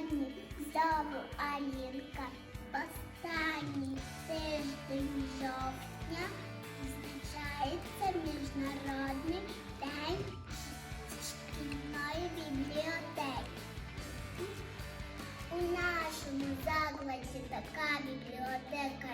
останній знову Алінка. Останній тиждень жовтня відзначається Міжнародний день шкільної бібліотеки. У нашому закладі така бібліотека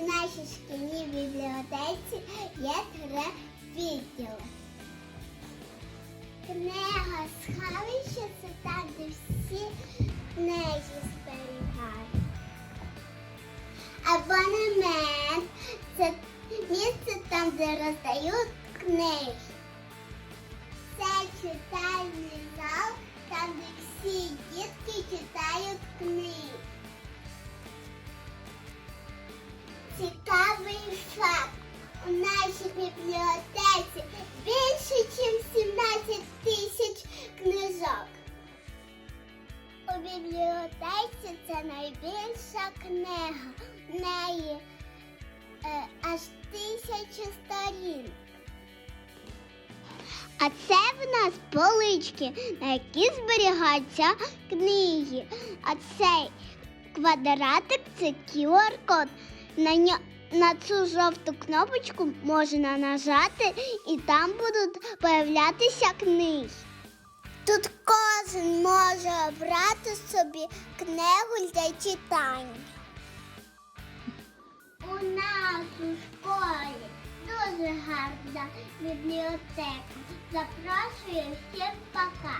В нашій шкільній бібліотеці є три відділи. Книга сховище це там, де всі книги зберігають. Абонемент це місце там, де роздають книги. Це читальний зал, там, де всі дітки читають книги. Цікавий факт. У нашій бібліотеці більше, ніж 17 тисяч книжок. У бібліотеці це найбільша книга. В неї е, аж тисяча сторінок. А це в нас полички, на які зберігаються книги. А цей квадратик це QR-код. На, ньо- на цю жовту кнопочку можна нажати і там будуть появлятися книги. Тут кожен може обрати собі книгу для читання. У нас у школі дуже гарна бібліотека. Запрошую всіх пока.